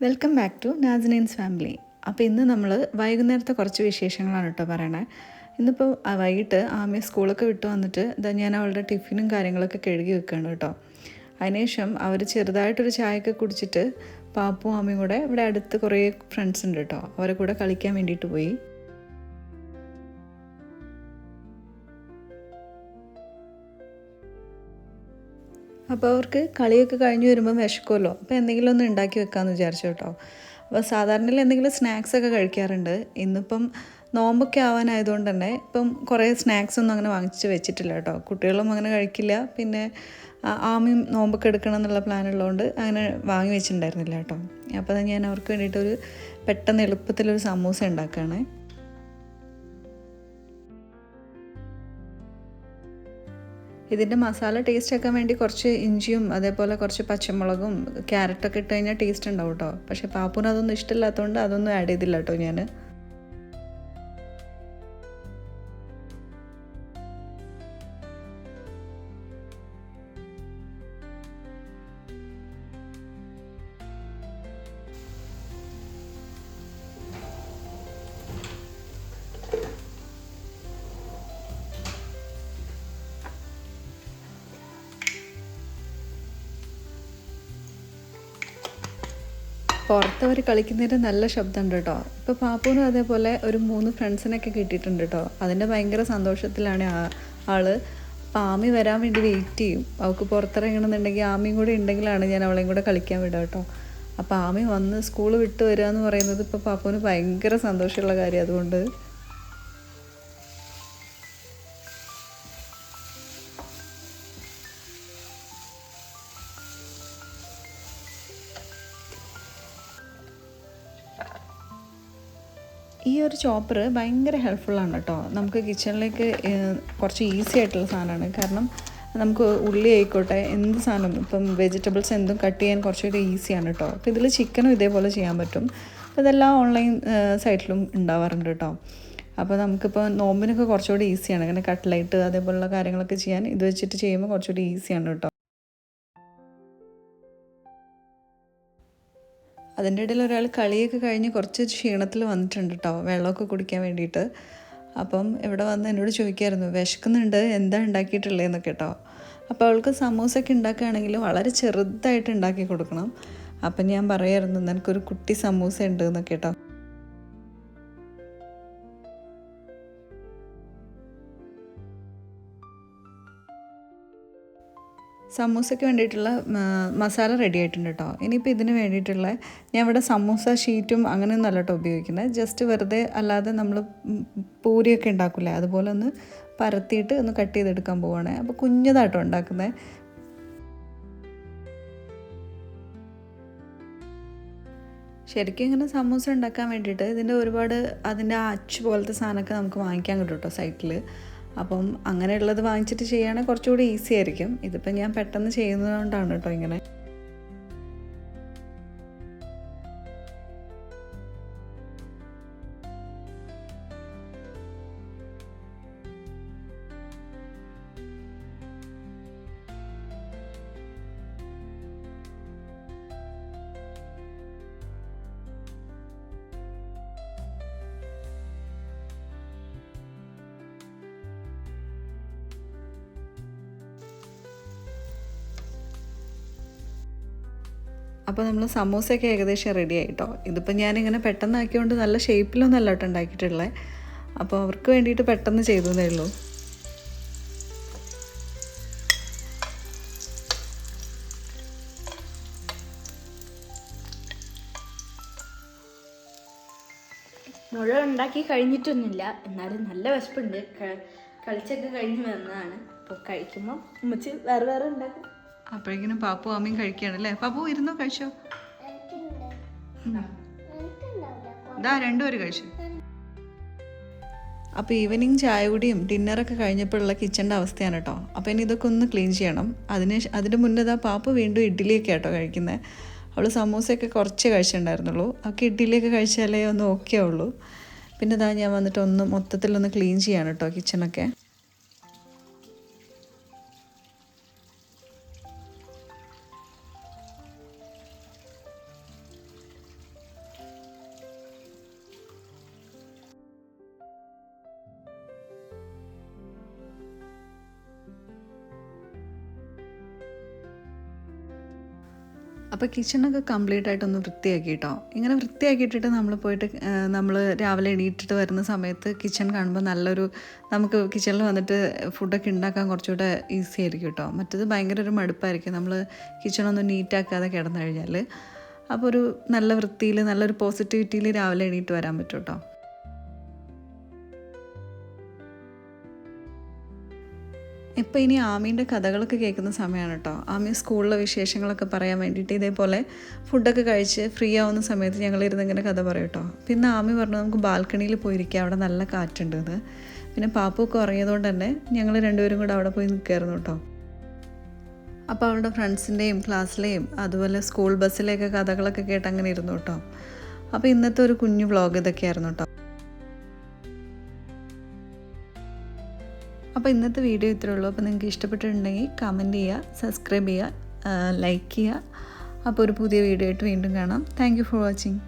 Welcome back to നാസിനീൻസ് family അപ്പോൾ ഇന്ന് നമ്മൾ വൈകുന്നേരത്തെ കുറച്ച് വിശേഷങ്ങളാണ് കേട്ടോ പറയണേ. ഇന്നിപ്പോൾ വൈകിട്ട് ആമയെ സ്കൂളൊക്കെ വിട്ട് വന്നിട്ട് ഇതാ ഞാൻ അവളുടെ ടിഫിനും കാര്യങ്ങളൊക്കെ കഴുകി വെക്കുകയാണ് കേട്ടോ. അതിനുശേഷം അവർ ചെറുതായിട്ടൊരു ചായയൊക്കെ കുടിച്ചിട്ട് പാപ്പും ആമയും കൂടെ ഇവിടെ അടുത്ത് കുറേ ഫ്രണ്ട്സ് ഉണ്ട് കേട്ടോ. അവരെ കൂടെ കളിക്കാൻ വേണ്ടിയിട്ട് പോയി. അപ്പോൾ അവർക്ക് കളിയൊക്കെ കഴിഞ്ഞ് വരുമ്പോൾ വിശക്കുമല്ലോ. അപ്പോൾ എന്തെങ്കിലും ഒന്ന് ഉണ്ടാക്കി വെക്കാമെന്ന് വിചാരിച്ചു കേട്ടോ. അപ്പോൾ സാധാരണയിൽ എന്തെങ്കിലും സ്നാക്സ് ഒക്കെ കഴിക്കാറുണ്ട്. ഇന്നിപ്പം നോമ്പൊക്കെ ആവാനായതുകൊണ്ട് തന്നെ ഇപ്പം കുറേ സ്നാക്സ് ഒന്നും അങ്ങനെ വാങ്ങിച്ച് വെച്ചിട്ടില്ല കേട്ടോ. കുട്ടികളും അങ്ങനെ കഴിക്കില്ല. പിന്നെ ആമയും നോമ്പൊക്കെ എടുക്കണം എന്നുള്ള പ്ലാൻ ഉള്ളതുകൊണ്ട് അങ്ങനെ വാങ്ങി വെച്ചിട്ടുണ്ടായിരുന്നില്ല കേട്ടോ. അപ്പോൾ ഞാൻ അവർക്ക് വേണ്ടിയിട്ടൊരു പെട്ടെന്ന് എളുപ്പത്തിലൊരു സമൂസ ഉണ്ടാക്കുകയാണേ. ഇതിന്റെ മസാല ടേസ്റ്റ് ആക്കാൻ വേണ്ടി കുറച്ച് ഇഞ്ചിയും അതേപോലെ കുറച്ച് പച്ചമുളകും ക്യാരറ്റൊക്കെ ഇട്ട് കഴിഞ്ഞാൽ ടേസ്റ്റ് ഉണ്ടാവും കേട്ടോ പക്ഷേ പാപ്പുന് അതൊന്നും ഇഷ്ടമില്ലാത്തതുകൊണ്ട് അതൊന്നും ആഡ് ചെയ്തില്ല കേട്ടോ ഞാൻ പുറത്ത് അവർ കളിക്കുന്നതിന് നല്ല ശബ്ദമുണ്ട് കേട്ടോ ഇപ്പോൾ പാപ്പുവിനും അതേപോലെ ഒരു മൂന്ന് ഫ്രണ്ട്സിനൊക്കെ കിട്ടിയിട്ടുണ്ട് കേട്ടോ അതിന്റെ ഭയങ്കര സന്തോഷത്തിലാണ് ആൾ. അപ്പോൾ ആമി വരാൻ വേണ്ടി വെയിറ്റ് ചെയ്യും. അവൾക്ക് പുറത്തിറങ്ങണമെന്നുണ്ടെങ്കിൽ ആമിയും കൂടെ ഉണ്ടെങ്കിലാണ് ഞാൻ അവളെയും കൂടെ കളിക്കാൻ വിടുക കേട്ടോ അപ്പോൾ ആമി വന്ന് സ്കൂൾ വിട്ട് വരിക എന്ന് പറയുന്നത് ഇപ്പോൾ പാപ്പുവിന് ഭയങ്കര സന്തോഷമുള്ള കാര്യം അതുകൊണ്ട്. ഈ ഒരു ചോപ്പർ ഭയങ്കര ഹെൽപ്ഫുള്ളാണ് കേട്ടോ. നമുക്ക് കിച്ചണിലേക്ക് കുറച്ച് ഈസി ആയിട്ടുള്ള സാധനമാണ്. കാരണം നമുക്ക് ഉള്ളി ആയിക്കോട്ടെ എന്ത് സാധനം ഇപ്പം വെജിറ്റബിൾസ് എന്തും കട്ട് ചെയ്യാൻ കുറച്ചുകൂടി ഈസിയാണ് കേട്ടോ. അപ്പോൾ ഇതിൽ ചിക്കനും ഇതേപോലെ ചെയ്യാൻ പറ്റും. അപ്പോൾ ഇതെല്ലാം ഓൺലൈൻ സൈറ്റിലും ഉണ്ടാവാറുണ്ട് കേട്ടോ. അപ്പോൾ നമുക്കിപ്പോൾ നോമ്പിനൊക്കെ കുറച്ചുകൂടി ഈസിയാണ് അങ്ങനെ കട്ട്ലൈറ്റ് അതേപോലുള്ള കാര്യങ്ങളൊക്കെ ചെയ്യാൻ ഇത് വെച്ചിട്ട് ചെയ്യുമ്പോൾ കുറച്ചുകൂടി ഈസിയാണ് കേട്ടോ. അതിന്റെ ഇടയിൽ ഒരാൾ കളിയൊക്കെ കഴിഞ്ഞ് കുറച്ച് ക്ഷീണത്തിൽ വന്നിട്ടുണ്ട് കേട്ടോ വെള്ളമൊക്കെ കുടിക്കാൻ വേണ്ടിയിട്ട്. അപ്പം ഇവിടെ വന്ന് എന്നോട് ചോദിക്കായിരുന്നു വിശക്കുന്നുണ്ട് എന്താ ഉണ്ടാക്കിയിട്ടുള്ളതെന്നൊക്കെ കേട്ടോ അപ്പോൾ അവൾക്ക് സമൂസയൊക്കെ ഉണ്ടാക്കുകയാണെങ്കിൽ വളരെ ചെറുതായിട്ട് ഉണ്ടാക്കി കൊടുക്കണം. അപ്പം ഞാൻ പറയായിരുന്നു നിനക്കൊരു കുട്ടി സമൂസ ഉണ്ട് എന്നൊക്കെ കേട്ടോ സമൂസയ്ക്ക് വേണ്ടിയിട്ടുള്ള മസാല റെഡി ആയിട്ടുണ്ട് കേട്ടോ ഇനിയിപ്പോൾ ഇതിന് വേണ്ടിയിട്ടുള്ള ഞാൻ ഇവിടെ സമൂസ ഷീറ്റും അങ്ങനെയൊന്നും കേട്ടോ ഉപയോഗിക്കുന്നത്. ജസ്റ്റ് വെറുതെ അല്ലാതെ നമ്മൾ പൂരിയൊക്കെ ഉണ്ടാക്കില്ലേ അതുപോലെ ഒന്ന് പരത്തിയിട്ട് ഒന്ന് കട്ട് ചെയ്തെടുക്കാൻ പോവുകയാണ് അപ്പോൾ കുഞ്ഞതായിട്ടോ ഉണ്ടാക്കുന്നത് ശരിക്കും ഇങ്ങനെ സമൂസ ഉണ്ടാക്കാൻ വേണ്ടിയിട്ട് ഇതിന്റെ ഒരുപാട് അതിന്റെ അച്ച് പോലത്തെ സാധനമൊക്കെ നമുക്ക് വാങ്ങിക്കാൻ കിട്ടും കേട്ടോ സൈറ്റിൽ അപ്പം അങ്ങനെയുള്ളത് വാങ്ങിച്ചിട്ട് ചെയ്യുകയാണെങ്കിൽ കുറച്ചുകൂടി ഈസി ആയിരിക്കും. ഇതിപ്പോൾ ഞാൻ പെട്ടെന്ന് ചെയ്യുന്നതുകൊണ്ടാണ് കേട്ടോ ഇങ്ങനെ. അപ്പോൾ നമ്മൾ സമൂസയൊക്കെ ഏകദേശം റെഡി ആയിട്ടോ. ഇതിപ്പോൾ ഞാനിങ്ങനെ പെട്ടെന്ന് ആക്കിയതുകൊണ്ട് നല്ല ഷേപ്പിലൊന്നും അല്ലോട്ട് ഉണ്ടാക്കിയിട്ടുള്ളത് അപ്പോൾ അവർക്ക് വേണ്ടിയിട്ട് പെട്ടെന്ന് ചെയ്തു തന്നേ ഉള്ളൂ. മുഴുവൻ ഉണ്ടാക്കി കഴിഞ്ഞിട്ടൊന്നുമില്ല. എന്നാലും നല്ല വിശപ്പുണ്ട്. കളിച്ചൊക്കെ കഴിഞ്ഞ് വന്നതാണ്. അപ്പോൾ കഴിക്കുമ്പോൾ ഉമ്മച്ച് വേറെ വേറെ ഉണ്ടാക്കും. അപ്പോഴേക്കിനും പാപ്പു അമ്മയും കഴിക്കുകയാണ് അല്ലേ പാപ്പു ഇരുന്നോ കഴിച്ചോ? ഇതാ രണ്ടുപേരും കഴിച്ചു. അപ്പോൾ ഈവനിങ് ചായ കുടിയും ഡിന്നറൊക്കെ കഴിഞ്ഞപ്പോഴുള്ള കിച്ചന്റെ അവസ്ഥയാണ് കേട്ടോ. അപ്പോൾ ഇനി ഇതൊക്കെ ഒന്ന് ക്ലീൻ ചെയ്യണം. അതിന് അതിന് മുന്നേ ഇതാ പാപ്പ വീണ്ടും ഇഡ്ഡലിയൊക്കെ കേട്ടോ കഴിക്കുന്നത് അവൾ സമൂസയൊക്കെ കുറച്ച് കഴിച്ചിട്ടുണ്ടായിരുന്നുള്ളൂ. അവൾക്ക് ഇഡ്ഡലിയൊക്കെ കഴിച്ചാലേ ഒന്ന് ഓക്കെ ഉള്ളൂ. പിന്നെ ഇതാ ഞാൻ വന്നിട്ട് ഒന്ന് മൊത്തത്തിലൊന്ന് ക്ലീൻ ചെയ്യാണ് കേട്ടോ കിച്ചണൊക്കെ അപ്പോൾ കിച്ചണൊക്കെ കംപ്ലീറ്റ് ആയിട്ടൊന്ന് വൃത്തിയാക്കി കേട്ടോ ഇങ്ങനെ വൃത്തിയാക്കിയിട്ടിട്ട് നമ്മൾ പോയിട്ട് നമ്മൾ രാവിലെ എണീറ്റിട്ട് വരുന്ന സമയത്ത് കിച്ചൺ കാണുമ്പോൾ നല്ലൊരു നമുക്ക് കിച്ചണിൽ വന്നിട്ട് ഫുഡൊക്കെ ഉണ്ടാക്കാൻ കുറച്ചുകൂടെ ഈസി ആയിരിക്കും കേട്ടോ മറ്റത് ഭയങ്കര ഒരു മടുപ്പായിരിക്കും. നമ്മൾ കിച്ചണൊന്നും നീറ്റാക്കാതെ കിടന്നു കഴിഞ്ഞാൽ അപ്പോൾ ഒരു നല്ല വൃത്തിയിൽ നല്ലൊരു പോസിറ്റിവിറ്റിയിൽ രാവിലെ എണീറ്റ് വരാൻ പറ്റും കേട്ടോ ഇപ്പോൾ ഇനി ആമീന്റെ കഥകളൊക്കെ കേൾക്കുന്ന സമയമാണ് കേട്ടോ ആമി സ്കൂളിലെ വിശേഷങ്ങളൊക്കെ പറയാൻ വേണ്ടിയിട്ട് ഇതേപോലെ ഫുഡൊക്കെ കഴിച്ച് ഫ്രീ ആവുന്ന സമയത്ത് ഞങ്ങൾ ഇങ്ങനെ കഥ പറയും കേട്ടോ പിന്നെ ആമി പറഞ്ഞു നമുക്ക് ബാൽക്കണിയിൽ പോയിരിക്കാം. അവിടെ നല്ല കാറ്റുണ്ട് എന്ന് പിന്നെ പാപ്പൊക്കെ ഉറങ്ങിയതുകൊണ്ട് തന്നെ ഞങ്ങൾ രണ്ടുപേരും കൂടെ അവിടെ പോയി നിൽക്കുമായിരുന്നു കേട്ടോ അപ്പോൾ അവളുടെ ഫ്രണ്ട്സിന്റെയും ക്ലാസ്സിലെയും അതുപോലെ സ്കൂൾ ബസ്സിലെയൊക്കെ കഥകളൊക്കെ കേട്ട് അങ്ങനെ ഇരുന്നു കേട്ടോ അപ്പോൾ ഇന്നത്തെ ഒരു കുഞ്ഞു വ്ളോഗ് ഇതൊക്കെയായിരുന്നു കേട്ടോ അപ്പോൾ ഇന്നത്തെ വീഡിയോ ഇത്രേ ഉള്ളൂ. അപ്പോൾ നിങ്ങൾക്ക് ഇഷ്ടപ്പെട്ടിട്ടുണ്ടെങ്കിൽ കമന്റ് ചെയ്യുക സബ്സ്ക്രൈബ് ചെയ്യുക ലൈക്ക് ചെയ്യുക. അപ്പോൾ ഒരു പുതിയ വീഡിയോ ആയിട്ട് വീണ്ടും കാണാം. Thank for watching